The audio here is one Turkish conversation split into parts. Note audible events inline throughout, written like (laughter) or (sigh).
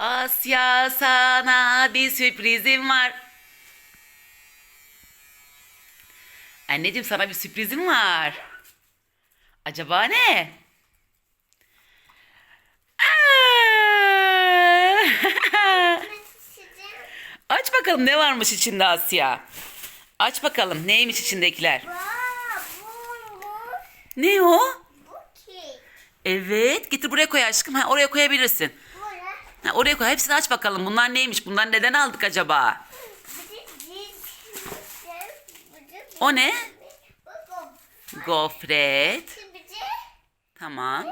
Asya sana bir sürprizim var. Anneciğim sana bir sürprizim var. Acaba ne? (laughs) Aç bakalım ne varmış içinde Asya. Aç bakalım neymiş içindekiler. Ne o? Evet getir buraya koy aşkım. Ha, oraya koyabilirsin. Ha, oraya koy. Hepsini aç bakalım. Bunlar neymiş? Bunlar neden aldık acaba? O ne? Gofret. Tamam.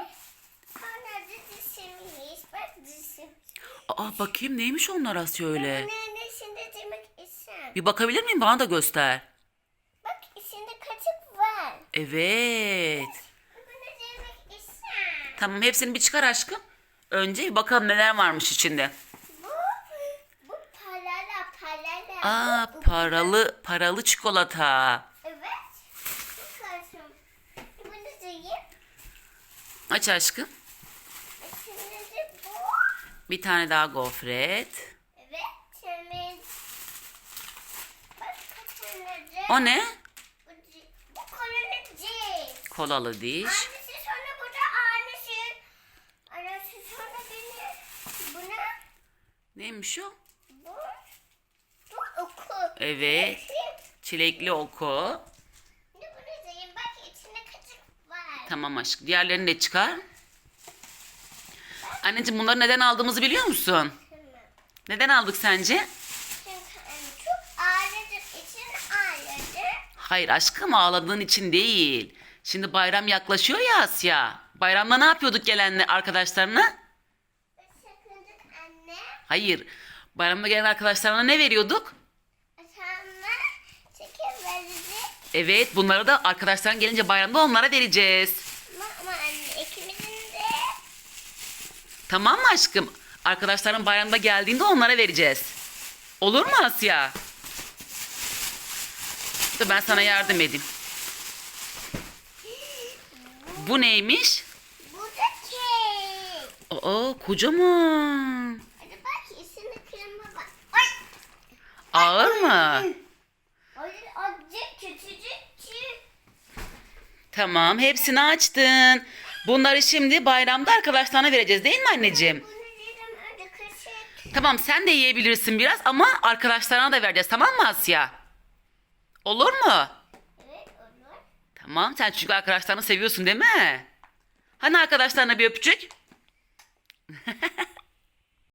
Aa bakayım neymiş onlar Asya öyle. Bir bakabilir miyim? Bana da göster. Bak içinde kaçık var. Evet. Tamam hepsini bir çıkar aşkım. Önce bakalım neler varmış içinde. Bu, bu parala parala. Aa paralı paralı çikolata. Evet. Bunu yiyeyim. Aç aşkım. Bir tane daha gofret. Evet. Temiz. Bak. O ne? Bu, bu kolonun cips. Kolalı diş. Annesi Neymiş o? Bu. Bu oku. Evet. Çilekli oku. bunu da yiyeyim. Bak içinde kaçık var. Tamam aşkım. Diğerlerini de çıkar. Anneciğim bunları neden aldığımızı biliyor musun? Neden aldık sence? Hayır aşkım ağladığın için değil. Şimdi bayram yaklaşıyor ya Asya. Bayramda ne yapıyorduk gelen arkadaşlarına? Hayır. Bayramda gelen arkadaşlarına ne veriyorduk? Evet bunları da arkadaşların gelince bayramda onlara vereceğiz. Ama anne ikimizin de. Tamam mı aşkım? Arkadaşların bayramda geldiğinde onlara vereceğiz. Olur mu Asya? Dur ben sana yardım edeyim. Bu neymiş? Bu da kek. Aa kocaman. Hadi bak içinde krema var. Ay. Ağır mı? Hayır azıcık küçücük. Tamam hepsini açtın. Bunları şimdi bayramda arkadaşlarına vereceğiz değil mi anneciğim? Tamam sen de yiyebilirsin biraz ama arkadaşlarına da vereceğiz tamam mı Asya? Olur mu? Evet olur. Tamam sen çünkü arkadaşlarını seviyorsun değil mi? Hani arkadaşlarına bir öpücük? (laughs)